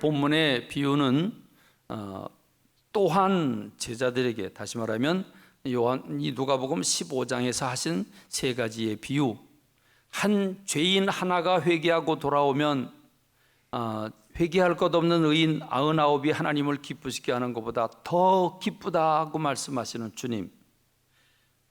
본문의 비유는 어, 또한 제자들에게 다시 말하면 요한 이 누가복음 15장에서 하신 세 가지의 비유 한 죄인 하나가 회개하고 돌아오면 어, 회개할 것 없는 의인 아흔아홉이 하나님을 기쁘시게 하는 것보다 더 기쁘다고 말씀하시는 주님.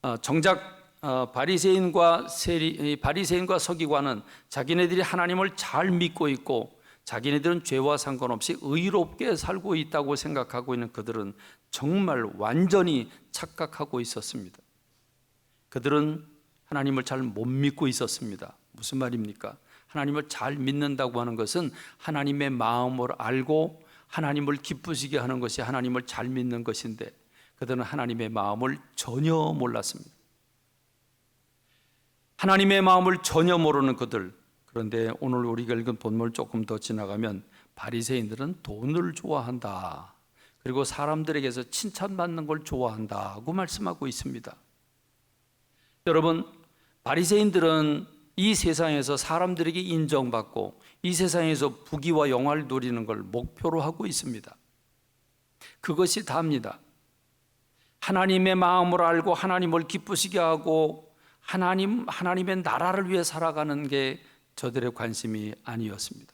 어, 정작 어, 바리새인과 세리, 바리새인과 서기관은 자기네들이 하나님을 잘 믿고 있고 자기네들은 죄와 상관없이 의롭게 살고 있다고 생각하고 있는 그들은 정말 완전히 착각하고 있었습니다. 그들은 하나님을 잘 못 믿고 있었습니다. 무슨 말입니까? 하나님을 잘 믿는다고 하는 것은 하나님의 마음을 알고 하나님을 기쁘시게 하는 것이 하나님을 잘 믿는 것인데 그들은 하나님의 마음을 전혀 몰랐습니다. 하나님의 마음을 전혀 모르는 그들. 그런데 오늘 우리가 읽은 본문을 조금 더 지나가면 바리새인들은 돈을 좋아한다. 그리고 사람들에게서 칭찬받는 걸 좋아한다고 말씀하고 있습니다. 여러분, 바리새인들은 이 세상에서 사람들에게 인정받고 이 세상에서 부귀와 영화를 누리는 걸 목표로 하고 있습니다. 그것이 다입니다. 하나님의 마음을 알고 하나님을 기쁘시게 하고 하나님 하나님의 나라를 위해 살아가는 게 저들의 관심이 아니었습니다.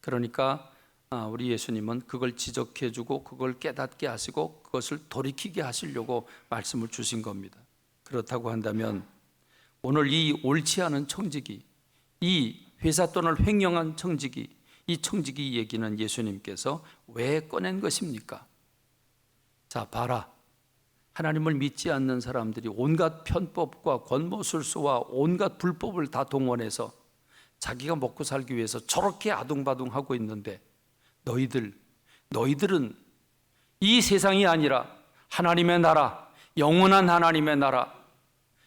그러니까 아, 우리 예수님은 그걸 지적해 주고 그걸 깨닫게 하시고 그것을 돌이키게 하시려고 말씀을 주신 겁니다. 그렇다고 한다면 오늘 이 옳지 않은 청지기, 이 회사 돈을 횡령한 청지기, 이 청지기 얘기는 예수님께서 왜 꺼낸 것입니까? 자, 봐라. 하나님을 믿지 않는 사람들이 온갖 편법과 권모술수와 온갖 불법을 다 동원해서 자기가 먹고 살기 위해서 저렇게 아둥바둥하고 있는데 너희들, 너희들은 이 세상이 아니라 하나님의 나라, 영원한 하나님의 나라,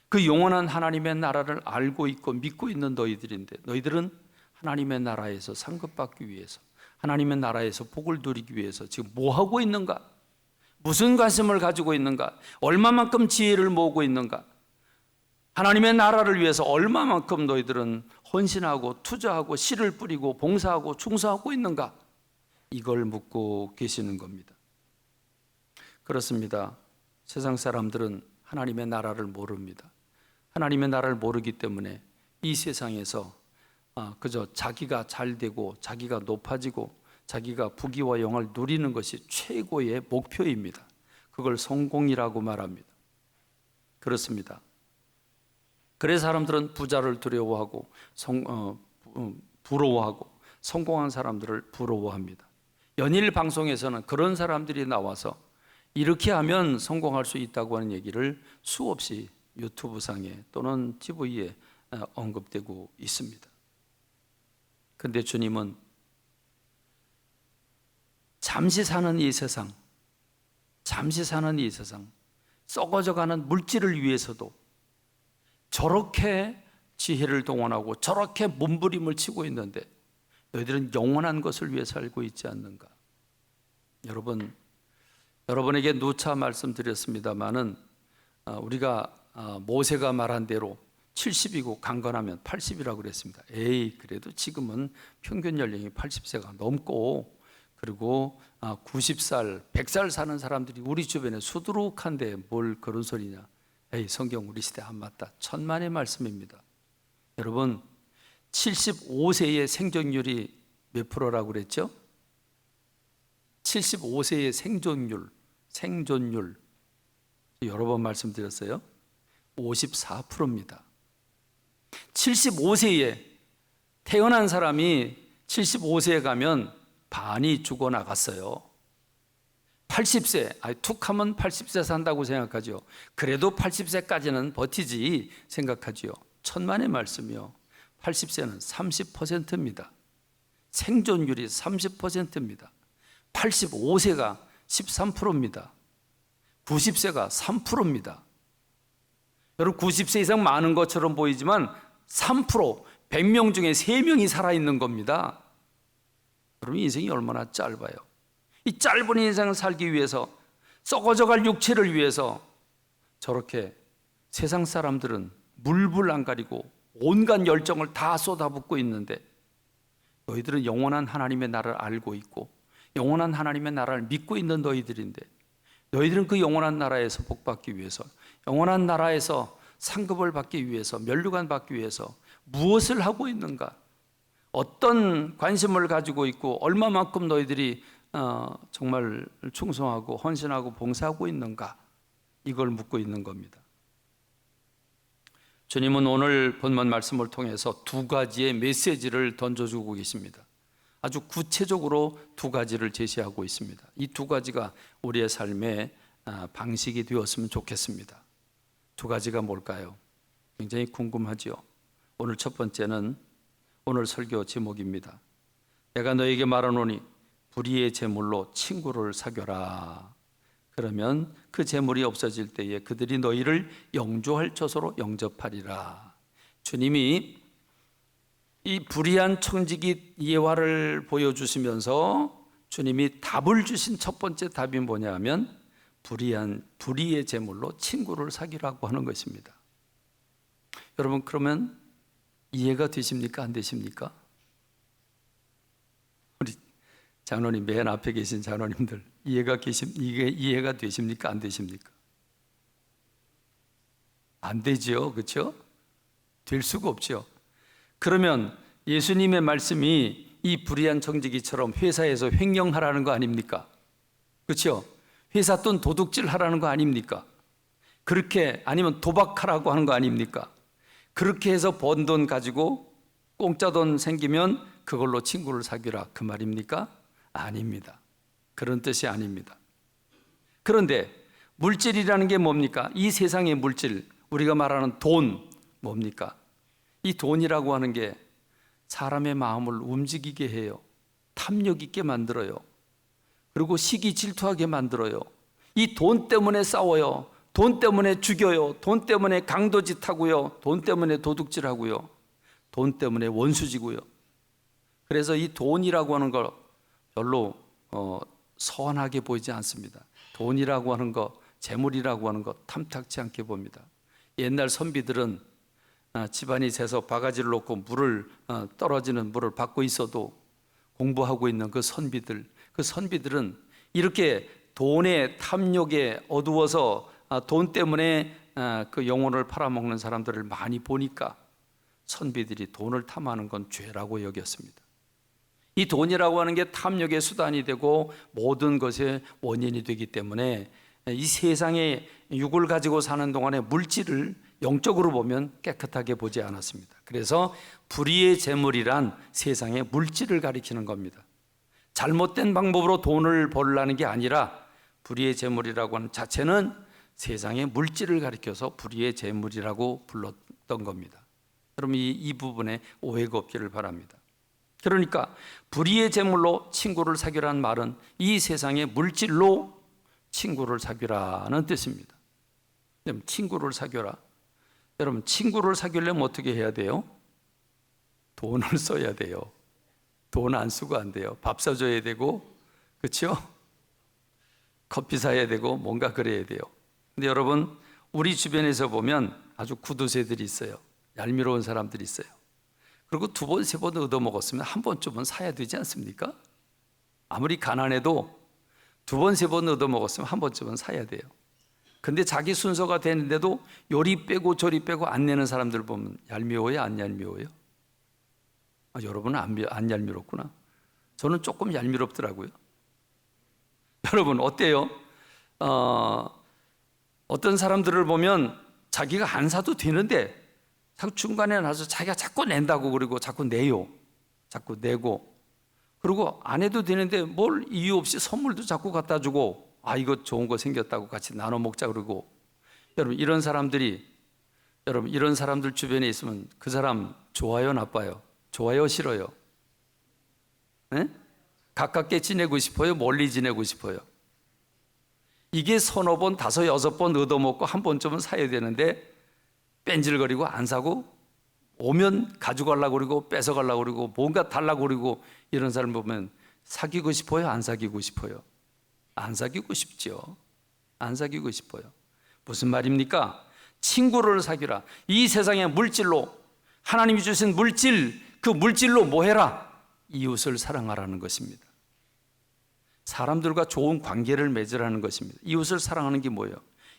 그 영원한 하나님의 나라를 알고 있고 믿고 있는 너희들인데 너희들은 하나님의 나라에서 상급받기 위해서 하나님의 나라에서 복을 누리기 위해서 지금 뭐 하고 있는가? 무슨 관심을 가지고 있는가? 얼마만큼 지혜를 모으고 있는가? 하나님의 나라를 위해서 얼마만큼 너희들은 헌신하고 투자하고 씨를 뿌리고 봉사하고 충성하고 있는가? 이걸 묻고 계시는 겁니다. 그렇습니다. 세상 사람들은 하나님의 나라를 모릅니다. 하나님의 나라를 모르기 때문에 이 세상에서 아, 그저 자기가 잘 되고 자기가 높아지고 자기가 부귀와 영을 누리는 것이 최고의 목표입니다. 그걸 성공이라고 말합니다. 그렇습니다. 그래서 사람들은 부자를 두려워하고 성, 어, 부러워하고 성공한 사람들을 부러워합니다. 연일 방송에서는 그런 사람들이 나와서 이렇게 하면 성공할 수 있다고 하는 얘기를 수없이 유튜브상에 또는 TV에 어, 언급되고 있습니다. 근데 주님은 잠시 사는 이 세상, 잠시 사는 이 세상, 썩어져 가는 물질을 위해서도 저렇게 지혜를 동원하고 저렇게 몸부림을 치고 있는데 너희들은 영원한 것을 위해 살고 있지 않는가? 여러분, 여러분에게 누차 말씀드렸습니다만은 어, 우리가 어, 모세가 말한 대로 70이고 강건하면 80이라고 그랬습니다. 에이, 그래도 지금은 평균 연령이 80세가 넘고 그리고 90살, 아, 100살 사는 사람들이 우리 주변에 수두룩한데 뭘 그런 소리냐. 에이, 성경 우리 시대 안 맞다. 천만의 말씀입니다. 여러분, 75세의 생존율이 몇 프로라고 그랬죠? 75세의 생존율, 생존율. 여러 번 말씀드렸어요. 54%입니다. 75세에 태어난 사람이 75세에 가면 반이 죽어나갔어요. 80세, 아니, 툭 하면 80세 산다고 생각하죠. 그래도 80세까지는 버티지 생각하지요. 천만의 말씀이요. 80세는 30%입니다. 생존율이 30%입니다. 85세가 13%입니다. 90세가 3%입니다. 여러분 90세 이상 많은 것처럼 보이지만 3% 100명 중에 3명이 살아있는 겁니다. 여러분 인생이 얼마나 짧아요. 이 짧은 인생을 살기 위해서 썩어져갈 육체를 위해서 저렇게 세상 사람들은 물불 안 가리고 온갖 열정을 다 쏟아붓고 있는데 너희들은 영원한 하나님의 나라를 알고 있고 영원한 하나님의 나라를 믿고 있는 너희들인데 너희들은 그 영원한 나라에서 복받기 위해서 영원한 나라에서 상급을 받기 위해서 면류관 받기 위해서 무엇을 하고 있는가? 어떤 관심을 가지고 있고 얼마만큼 너희들이 어, 정말 충성하고 헌신하고 봉사하고 있는가? 이걸 묻고 있는 겁니다. 주님은 오늘 본문 말씀을 통해서 두 가지의 메시지를 던져주고 계십니다. 아주 구체적으로 두 가지를 제시하고 있습니다. 이 두 가지가 우리의 삶의 아, 방식이 되었으면 좋겠습니다. 두 가지가 뭘까요? 굉장히 궁금하지요. 오늘 첫 번째는 오늘 설교 제목입니다. 내가 너에게 말하노니 불의의 제물로 친구를 사겨라. 그러면 그 재물이 없어질 때에 그들이 너희를 영조할 처소로 영접하리라. 주님이 이 불의한 청지기 예화를 보여주시면서 주님이 답을 주신 첫 번째 답이 뭐냐 하면 불의한 불의의 제물로 친구를 사귀라고 하는 것입니다. 여러분 그러면 이해가 되십니까 안 되십니까? 우리 장로님 맨 앞에 계신 장로님들 이해가 계십 이게 이해가 되십니까 안 되십니까? 안 되지요, 그렇죠? 될 수가 없죠. 그러면 예수님의 말씀이 이 불의한 청지기처럼 회사에서 횡령하라는 거 아닙니까? 그렇죠? 회사 돈 도둑질 하라는 거 아닙니까? 그렇게 아니면 도박하라고 하는 거 아닙니까? 그렇게 해서 번 돈 가지고 공짜 돈 생기면 그걸로 친구를 사귀라 그 말입니까? 아닙니다. 그런 뜻이 아닙니다. 그런데 물질이라는 게 뭡니까? 이 세상의 물질, 우리가 말하는 돈 뭡니까? 이 돈이라고 하는 게 사람의 마음을 움직이게 해요. 탐욕 있게 만들어요. 그리고 시기 질투하게 만들어요. 이 돈 때문에 싸워요. 돈 때문에 죽여요. 돈 때문에 강도짓 하고요. 돈 때문에 도둑질 하고요. 돈 때문에 원수지고요. 그래서 이 돈이라고 하는 걸 별로 어, 선하게 보이지 않습니다. 돈이라고 하는 거, 재물이라고 하는 거 탐탁치 않게 봅니다. 옛날 선비들은 아, 집안이 새서 바가지를 놓고 물을 어, 떨어지는 물을 받고 있어도 공부하고 있는 그 선비들, 그 선비들은 이렇게 돈의 탐욕에 어두워서 아, 돈 때문에 아, 그 영혼을 팔아먹는 사람들을 많이 보니까 선비들이 돈을 탐하는 건 죄라고 여겼습니다. 이 돈이라고 하는 게 탐욕의 수단이 되고 모든 것의 원인이 되기 때문에 이 세상에 육을 가지고 사는 동안에 물질을 영적으로 보면 깨끗하게 보지 않았습니다. 그래서 불의의 재물이란 세상의 물질을 가리키는 겁니다. 잘못된 방법으로 돈을 벌라는 게 아니라 불의의 재물이라고 하는 자체는 세상의 물질을 가리켜서 불의의 재물이라고 불렀던 겁니다. 그럼 이, 이 부분에 오해가 없기를 바랍니다. 그러니까 불의의 재물로 친구를 사귀라는 말은 이 세상의 물질로 친구를 사귀라는 뜻입니다. 그럼 친구를 사귀라. 여러분 친구를 사귀려면 어떻게 해야 돼요? 돈을 써야 돼요. 돈 안 쓰고 안 돼요. 밥 사줘야 되고, 그렇죠? 커피 사야 되고 뭔가 그래야 돼요. 근데 여러분 우리 주변에서 보면 아주 구두쇠들이 있어요. 얄미로운 사람들이 있어요. 그리고 두 번, 세 번 얻어먹었으면 한 번쯤은 사야 되지 않습니까? 아무리 가난해도 두 번, 세 번 얻어먹었으면 한 번쯤은 사야 돼요. 근데 자기 순서가 되는데도 요리 빼고 저리 빼고 안 내는 사람들 보면 얄미워요, 안 얄미워요? 아, 여러분은 안, 안 얄미웠구나. 저는 조금 얄미롭더라고요. 여러분 어때요? 어, 어떤 사람들을 보면 자기가 안 사도 되는데 자꾸 중간에 나서 자기가 자꾸 낸다고 그리고 자꾸 내요. 자꾸 내고 그리고 안 해도 되는데 뭘 이유 없이 선물도 자꾸 갖다 주고 아 이거 좋은 거 생겼다고 같이 나눠 먹자 그러고 여러분 이런 사람들이 여러분 이런 사람들 주변에 있으면 그 사람 좋아요 나빠요? 좋아요 싫어요? 네? 가깝게 지내고 싶어요? 멀리 지내고 싶어요? 이게 서너 번, 다섯, 여섯 번 얻어먹고 한 번쯤은 사야 되는데 뺀질거리고 안 사고 오면 가져가려고 그러고 뺏어 가려고 그러고 뭔가 달라고 그러고 이런 사람 보면 사귀고 싶어요? 안 사귀고 싶어요? 안 사귀고 싶죠. 안 사귀고 싶어요. 무슨 말입니까? 친구를 사귀라. 이 세상의 물질로 하나님이 주신 물질 그 물질로 뭐 해라? 이웃을 사랑하라는 것입니다. 사람들과 좋은 관계를 맺으라는 것입니다. 이웃을 사랑하는 게 뭐예요?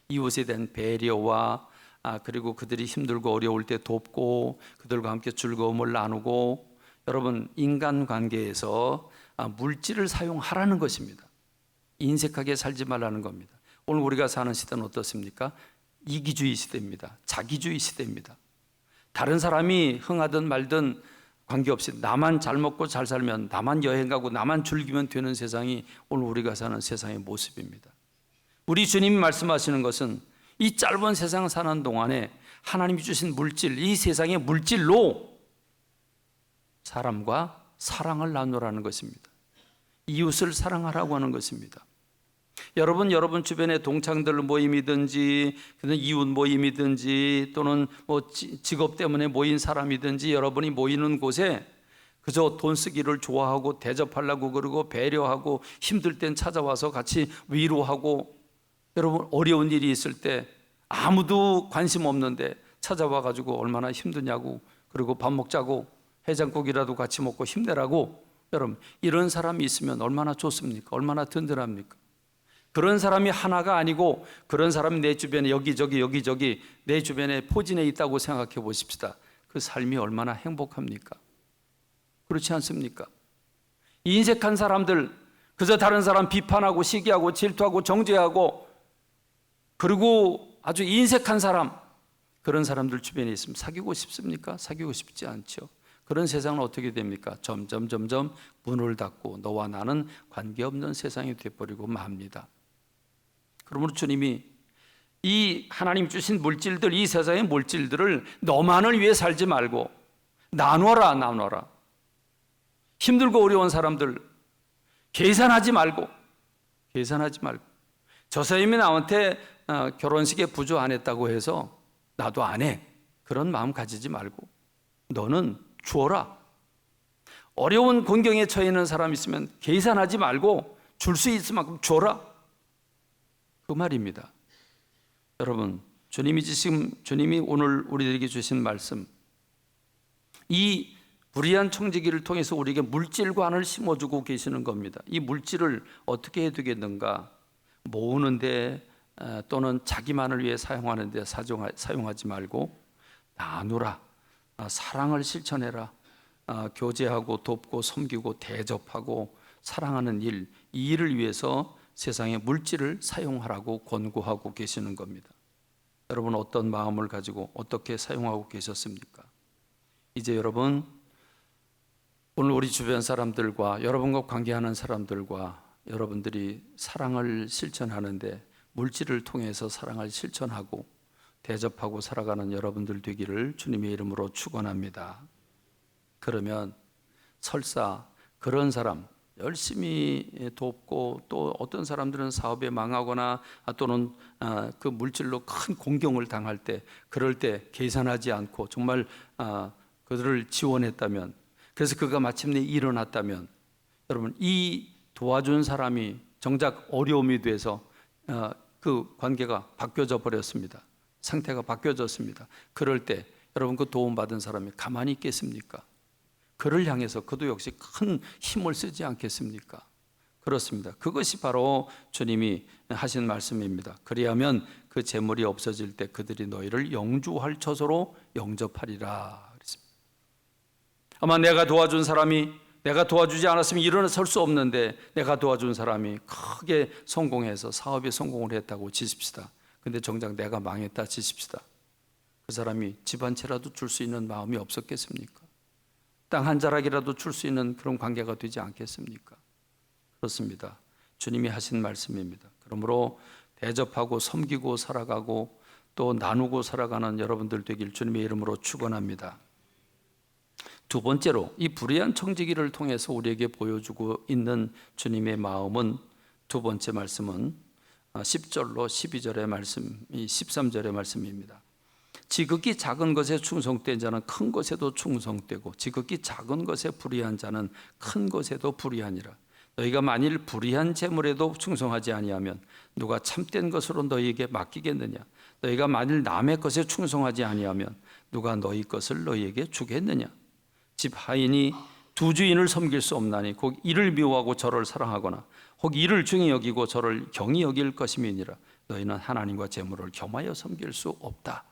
이웃에 대한 배려와 아, 그리고 그들이 힘들고 어려울 때 돕고 그들과 함께 즐거움을 나누고 여러분 인간 관계에서 아, 물질을 사용하라는 것입니다. 인색하게 살지 말라는 겁니다. 오늘 우리가 사는 시대는 어떻습니까? 이기주의 시대입니다. 자기주의 시대입니다. 다른 사람이 흥하든 말든 관계없이 나만 잘 먹고 잘 살면 나만 여행 가고 나만 즐기면 되는 세상이 오늘 우리가 사는 세상의 모습입니다. 우리 주님이 말씀하시는 것은 이 짧은 세상 사는 동안에 하나님이 주신 물질, 이 세상의 물질로 사람과 사랑을 나누라는 것입니다. 이웃을 사랑하라고 하는 것입니다. 여러분 여러분 주변에 동창들 모임이든지 이웃 모임이든지 또는 뭐 지- 직업 때문에 모인 사람이든지 여러분이 모이는 곳에 그저 돈 쓰기를 좋아하고 대접하려고 그러고 배려하고 힘들 땐 찾아와서 같이 위로하고 여러분 어려운 일이 있을 때 아무도 관심 없는데 찾아와 가지고 얼마나 힘드냐고 그리고 밥 먹자고 해장국이라도 같이 먹고 힘내라고 여러분 이런 사람이 있으면 얼마나 좋습니까? 얼마나 든든합니까? 그런 사람이 하나가 아니고 그런 사람이 내 주변에 여기저기 여기저기 내 주변에 포진해 있다고 생각해 보십시다. 그 삶이 얼마나 행복합니까? 그렇지 않습니까? 인색한 사람들 그저 다른 사람 비판하고 시기하고 질투하고 정죄하고 그리고 아주 인색한 사람 그런 사람들 주변에 있으면 사귀고 싶습니까? 사귀고 싶지 않죠. 그런 세상은 어떻게 됩니까? 점점 점점 문을 닫고 너와 나는 관계없는 세상이 되어버리고 맙니다. 그러므로 주님이 이 하나님 주신 물질들, 이 세상의 물질들을 너만을 위해 살지 말고 나눠라, 나눠라. 힘들고 어려운 사람들 계산하지 말고, 계산하지 말고. 저 사람이 나한테 어, 결혼식에 부조 안 했다고 해서 나도 안 해. 그런 마음 가지지 말고 너는 주어라. 어려운 곤경에 처해 있는 사람 있으면 계산하지 말고 줄 수 있을 만큼 줘라. 그 말입니다. 여러분, 주님이 지금 주님이 오늘 우리들에게 주신 말씀 이 불의한 청지기를 통해서 우리에게 물질관을 심어주고 계시는 겁니다. 이 물질을 어떻게 해야 되겠는가? 모으는데 어, 또는 자기만을 위해 사용하는 데 사용하지 말고 나누라, 어, 사랑을 실천해라, 어, 교제하고 돕고 섬기고 대접하고 사랑하는 일, 이 일을 위해서 세상의 물질을 사용하라고 권고하고 계시는 겁니다. 여러분 어떤 마음을 가지고 어떻게 사용하고 계셨습니까? 이제 여러분 오늘 우리 주변 사람들과 여러분과 관계하는 사람들과 여러분들이 사랑을 실천하는데 물질을 통해서 사랑을 실천하고 대접하고 살아가는 여러분들 되기를 주님의 이름으로 축원합니다. 그러면 설사 그런 사람 열심히 돕고 또 어떤 사람들은 사업에 망하거나 또는 아, 그 물질로 큰 공경을 당할 때 그럴 때 계산하지 않고 정말 아, 그들을 지원했다면 그래서 그가 마침내 일어났다면 여러분 이 도와준 사람이 정작 어려움이 돼서 어, 그 관계가 바뀌어져 버렸습니다. 상태가 바뀌어졌습니다. 그럴 때 여러분 그 도움 받은 사람이 가만히 있겠습니까? 그를 향해서 그도 역시 큰 힘을 쓰지 않겠습니까? 그렇습니다. 그것이 바로 주님이 하신 말씀입니다. 그리하면 그 재물이 없어질 때 그들이 너희를 영주할 처소로 영접하리라. 아마 내가 도와준 사람이 내가 도와주지 않았으면 일어설 수 없는데 내가 도와준 사람이 크게 성공해서 사업에 성공을 했다고 치십시다. 근데 정작 내가 망했다 치십시다. 그 사람이 집 한 채라도 줄 수 있는 마음이 없었겠습니까? 땅 한 자락이라도 줄 수 있는 그런 관계가 되지 않겠습니까? 그렇습니다. 주님이 하신 말씀입니다. 그러므로 대접하고 섬기고 살아가고 또 나누고 살아가는 여러분들 되길 주님의 이름으로 축원합니다. 두 번째로 이 불의한 청지기를 통해서 우리에게 보여주고 있는 주님의 마음은 두 번째 말씀은 10절로 12절의 말씀, 이 13절의 말씀입니다. 지극히 작은 것에 충성된 자는 큰 것에도 충성되고 지극히 작은 것에 불의한 자는 큰 것에도 불의하니라. 너희가 만일 불의한 재물에도 충성하지 아니하면 누가 참된 것으로 너희에게 맡기겠느냐? 너희가 만일 남의 것에 충성하지 아니하면 누가 너희 것을 너희에게 주겠느냐? 집 하인이 두 주인을 섬길 수 없나니 곧 이를 미워하고 저를 사랑하거나 혹 이를 중히 여기고 저를 경히 여길 것임이니라 너희는 하나님과 재물을 겸하여 섬길 수 없다.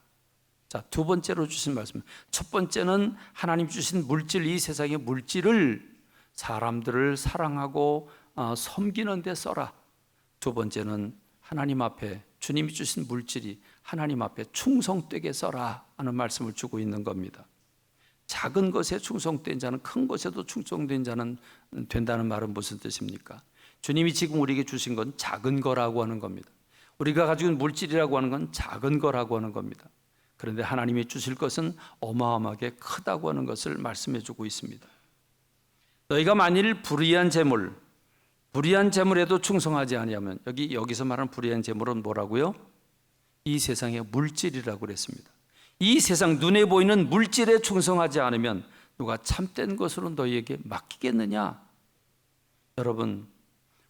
자, 두 번째로 주신 말씀. 첫 번째는 하나님 주신 물질 이 세상의 물질을 사람들을 사랑하고 어, 섬기는 데 써라. 두 번째는 하나님 앞에 주님이 주신 물질이 하나님 앞에 충성되게 써라 하는 말씀을 주고 있는 겁니다. 작은 것에 충성된 자는 큰 것에도 충성된 자는 된다는 말은 무슨 뜻입니까? 주님이 지금 우리에게 주신 건 작은 거라고 하는 겁니다. 우리가 가지고 있는 물질이라고 하는 건 작은 거라고 하는 겁니다. 그런데 하나님이 주실 것은 어마어마하게 크다고 하는 것을 말씀해 주고 있습니다. 너희가 만일 불의한 재물, 불의한 재물에도 충성하지 아니하면 여기 여기서 말하는 불의한 재물은 뭐라고요? 이 세상의 물질이라고 그랬습니다. 이 세상 눈에 보이는 물질에 충성하지 않으면 누가 참된 것으로 너희에게 맡기겠느냐? 여러분,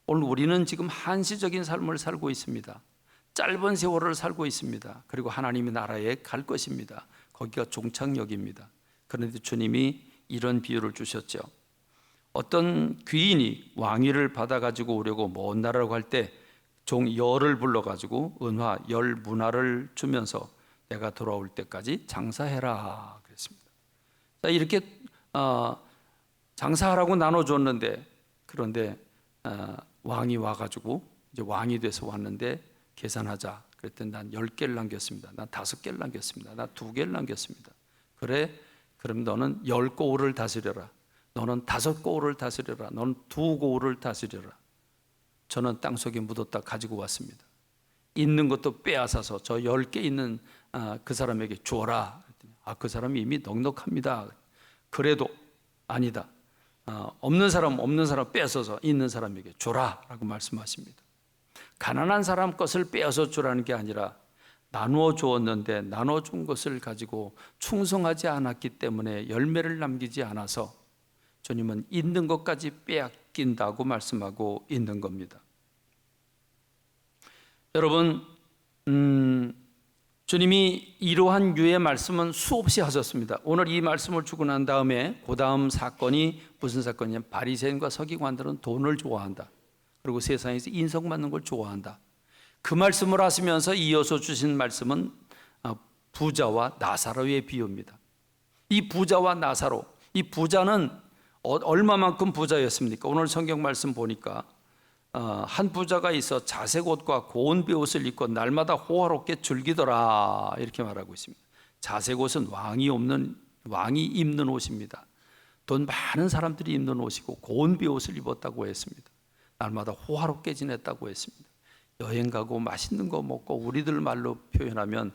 오늘 우리는 지금 한시적인 삶을 살고 있습니다. 짧은 세월을 살고 있습니다. 그리고 하나님의 나라에 갈 것입니다. 거기가 종착역입니다. 그런데 주님이 이런 비유를 주셨죠. 어떤 귀인이 왕위를 받아 가지고 오려고 먼 나라로 갈 때 종 열을 불러 가지고 은화 열 문화를 주면서 내가 돌아올 때까지 장사해라 그랬습니다. 자 이렇게 어, 장사하라고 나눠줬는데 그런데 어, 왕이 와가지고 이제 왕이 돼서 왔는데 계산하자. 그랬더니 난열 개를 남겼습니다. 난 다섯 개를 남겼습니다. 난두 개를 남겼습니다. 그래, 그럼 너는 열 고을을 다스려라. 너는 다섯 고을을 다스려라. 너는 두 고을을 다스려라. 저는 땅 속에 묻었다 가지고 왔습니다. 있는 것도 빼앗아서 저 열 개 있는 아, 그 사람에게 줘라. 아, 그 사람이 이미 넉넉합니다. 그래도 아니다. 아, 없는 사람 없는 사람 뺏어서 있는 사람에게 줘라라고 말씀하십니다. 가난한 사람 것을 빼앗아 주라는 게 아니라 나누어 주었는데 나눠 준 것을 가지고 충성하지 않았기 때문에 열매를 남기지 않아서 주님은 있는 것까지 빼앗긴다고 말씀하고 있는 겁니다. 여러분, 음, 주님이 이러한 유의 말씀은 수없이 하셨습니다. 오늘 이 말씀을 주고 난 다음에 그 다음 사건이 무슨 사건이냐면 바리새인과 서기관들은 돈을 좋아한다. 그리고 세상에서 인성받는 걸 좋아한다. 그 말씀을 하시면서 이어서 주신 말씀은 어, 부자와 나사로의 비유입니다. 이 부자와 나사로, 이 부자는 어, 얼마만큼 부자였습니까? 오늘 성경 말씀 보니까 어, 한 부자가 있어 자색 옷과 고운 베옷을 입고 날마다 호화롭게 즐기더라 이렇게 말하고 있습니다. 자색 옷은 왕이 없는 왕이 입는 옷입니다. 돈 많은 사람들이 입는 옷이고 고운 베옷을 입었다고 했습니다. 날마다 호화롭게 지냈다고 했습니다. 여행 가고 맛있는 거 먹고 우리들 말로 표현하면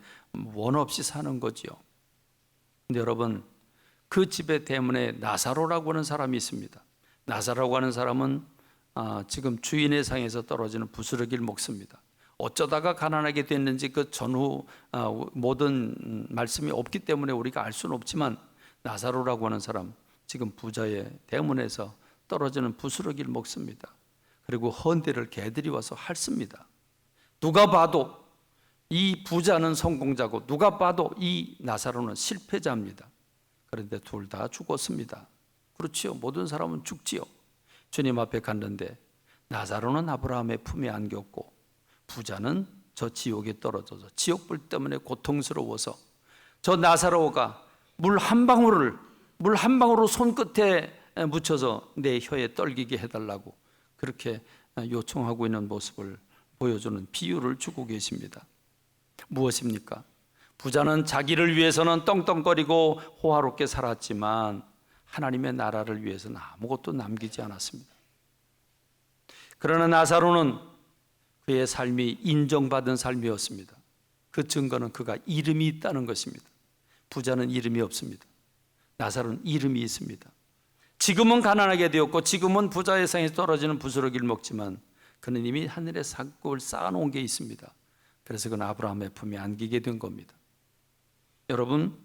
원 없이 사는 거지요. 근데 여러분 그 집에 때문에 나사로라고 하는 사람이 있습니다. 나사로라고 하는 사람은 아, 지금 주인의 상에서 떨어지는 부스러기를 먹습니다. 어쩌다가 가난하게 됐는지 그 전후 아, 모든 말씀이 없기 때문에 우리가 알 수는 없지만 나사로라고 하는 사람 지금 부자의 대문에서 떨어지는 부스러기를 먹습니다. 그리고 헌대를 개들이 와서 핥습니다. 누가 봐도 이 부자는 성공자고 누가 봐도 이 나사로는 실패자입니다. 그런데 둘 다 죽었습니다. 그렇지요. 모든 사람은 죽지요. 주님 앞에 갔는데 나사로는 아브라함의 품에 안겼고 부자는 저 지옥에 떨어져서 지옥불 때문에 고통스러워서 저 나사로가 물 한 방울을 물 한 방울로 손끝에 묻혀서 내 혀에 떨기게 해달라고 그렇게 요청하고 있는 모습을 보여주는 비유를 주고 계십니다. 무엇입니까? 부자는 자기를 위해서는 떵떵거리고 호화롭게 살았지만 하나님의 나라를 위해서는 아무것도 남기지 않았습니다. 그러나 나사로는 그의 삶이 인정받은 삶이었습니다. 그 증거는 그가 이름이 있다는 것입니다. 부자는 이름이 없습니다. 나사로는 이름이 있습니다. 지금은 가난하게 되었고 지금은 부자의 상에서 떨어지는 부스러기를 먹지만 그는 이미 하늘에 산골 쌓아놓은 게 있습니다. 그래서 그는 아브라함의 품에 안기게 된 겁니다. 여러분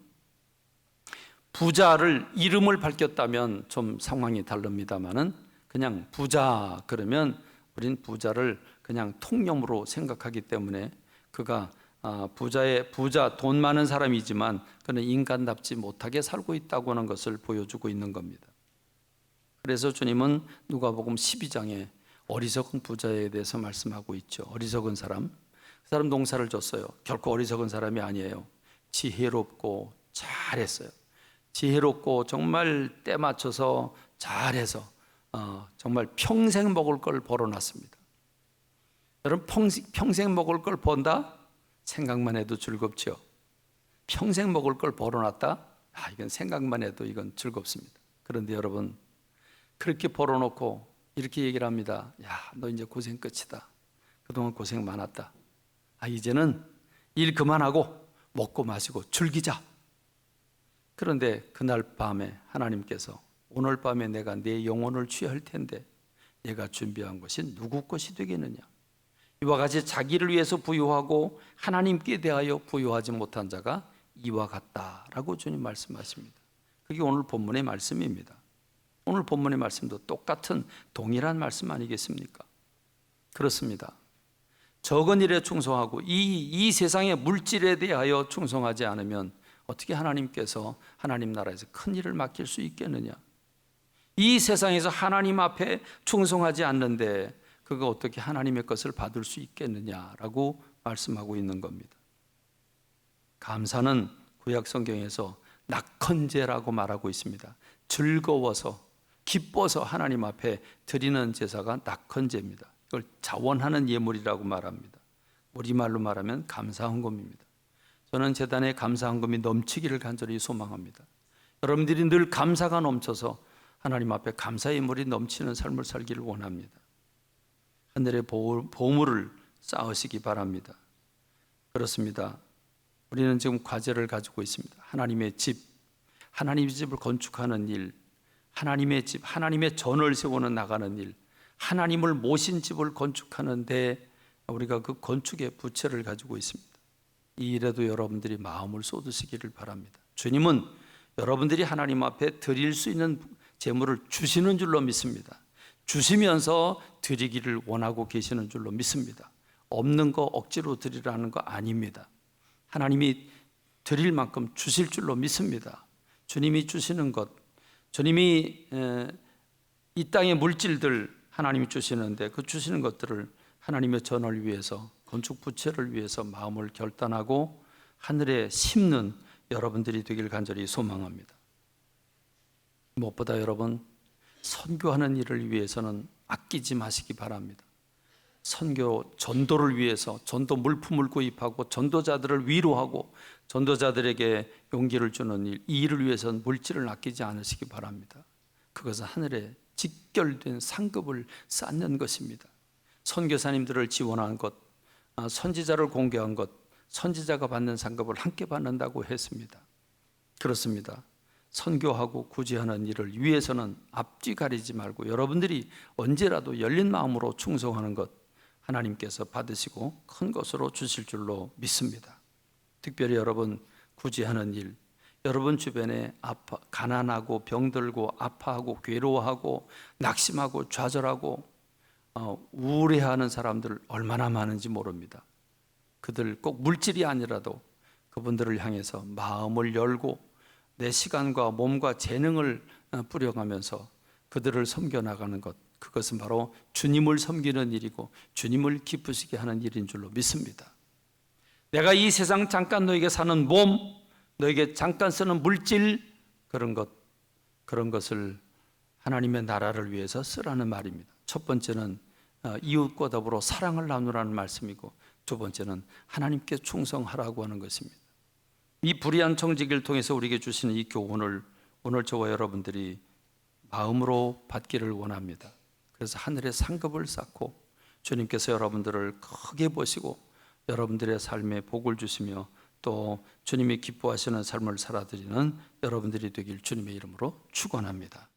부자를 이름을 밝혔다면 좀 상황이 다릅니다만은 그냥 부자 그러면 우린 부자를 그냥 통념으로 생각하기 때문에 그가 아, 부자의 부자 돈 많은 사람이지만 그는 인간답지 못하게 살고 있다고 하는 것을 보여주고 있는 겁니다. 그래서 주님은 누가복음 12장에 어리석은 부자에 대해서 말씀하고 있죠. 어리석은 사람. 그 사람 농사를 줬어요. 결코 어리석은 사람이 아니에요. 지혜롭고 잘했어요. 지혜롭고 정말 때 맞춰서 잘해서 어, 정말 평생 먹을 걸 벌어놨습니다. 여러분 평생, 평생 먹을 걸 번다? 생각만 해도 즐겁죠. 평생 먹을 걸 벌어놨다? 아 이건 생각만 해도 이건 즐겁습니다. 그런데 여러분 그렇게 벌어놓고 이렇게 얘기를 합니다. 야, 너 이제 고생 끝이다. 그동안 고생 많았다. 아, 이제는 일 그만하고 먹고 마시고 즐기자. 그런데 그날 밤에 하나님께서 오늘 밤에 내가 내 영혼을 취할 텐데 내가 준비한 것이 누구 것이 되겠느냐? 이와 같이 자기를 위해서 부유하고 하나님께 대하여 부유하지 못한 자가 이와 같다라고 주님 말씀하십니다. 그게 오늘 본문의 말씀입니다. 오늘 본문의 말씀도 똑같은 동일한 말씀 아니겠습니까? 그렇습니다. 적은 일에 충성하고 이, 이 세상의 물질에 대하여 충성하지 않으면 어떻게 하나님께서 하나님 나라에서 큰 일을 맡길 수 있겠느냐? 이 세상에서 하나님 앞에 충성하지 않는데 그가 어떻게 하나님의 것을 받을 수 있겠느냐라고 말씀하고 있는 겁니다. 감사는 구약 성경에서 낙헌제라고 말하고 있습니다. 즐거워서 기뻐서 하나님 앞에 드리는 제사가 낙헌제입니다. 이걸 자원하는 예물이라고 말합니다. 우리말로 말하면 감사헌금입니다. 저는 재단에 감사 헌금이 넘치기를 간절히 소망합니다. 여러분들이 늘 감사가 넘쳐서 하나님 앞에 감사의 물이 넘치는 삶을 살기를 원합니다. 하늘의 보물을 쌓으시기 바랍니다. 그렇습니다. 우리는 지금 과제를 가지고 있습니다. 하나님의 집, 하나님의 집을 건축하는 일, 하나님의 집, 하나님의 전을 세우는 나가는 일, 하나님을 모신 집을 건축하는데 우리가 그 건축의 부채를 가지고 있습니다. 이 일에도 여러분들이 마음을 쏟으시기를 바랍니다. 주님은 여러분들이 하나님 앞에 드릴 수 있는 재물을 주시는 줄로 믿습니다. 주시면서 드리기를 원하고 계시는 줄로 믿습니다. 없는 거 억지로 드리라는 거 아닙니다. 하나님이 드릴 만큼 주실 줄로 믿습니다. 주님이 주시는 것, 주님이 이 땅의 물질들 하나님이 주시는데 그 주시는 것들을 하나님의 전을 위해서 건축 부채를 위해서 마음을 결단하고 하늘에 심는 여러분들이 되길 간절히 소망합니다. 무엇보다 여러분 선교하는 일을 위해서는 아끼지 마시기 바랍니다. 선교 전도를 위해서 전도 물품을 구입하고 전도자들을 위로하고 전도자들에게 용기를 주는 일, 이 일을 위해서는 물질을 아끼지 않으시기 바랍니다. 그것은 하늘에 직결된 상급을 쌓는 것입니다. 선교사님들을 지원한 것, 아, 선지자를 공개한 것, 선지자가 받는 상급을 함께 받는다고 했습니다. 그렇습니다. 선교하고 구제하는 일을 위해서는 앞뒤 가리지 말고 여러분들이 언제라도 열린 마음으로 충성하는 것 하나님께서 받으시고 큰 것으로 주실 줄로 믿습니다. 특별히 여러분 구제하는 일, 여러분 주변에 아파, 가난하고 병들고 아파하고 괴로워하고 낙심하고 좌절하고 어, 우울해하는 사람들 얼마나 많은지 모릅니다. 그들 꼭 물질이 아니라도 그분들을 향해서 마음을 열고 내 시간과 몸과 재능을 어, 뿌려가면서 그들을 섬겨 나가는 것 그것은 바로 주님을 섬기는 일이고 주님을 기쁘시게 하는 일인 줄로 믿습니다. 내가 이 세상 잠깐 너에게 사는 몸, 너에게 잠깐 쓰는 물질 그런 것 그런 것을 하나님의 나라를 위해서 쓰라는 말입니다. 첫 번째는 어, 이웃과 더불어 사랑을 나누라는 말씀이고 두 번째는 하나님께 충성하라고 하는 것입니다. 이 불의한 청지기를 통해서 우리에게 주시는 이 교훈을 오늘 저와 여러분들이 마음으로 받기를 원합니다. 그래서 하늘의 상급을 쌓고 주님께서 여러분들을 크게 보시고 여러분들의 삶에 복을 주시며 또 주님이 기뻐하시는 삶을 살아드리는 여러분들이 되길 주님의 이름으로 축원합니다.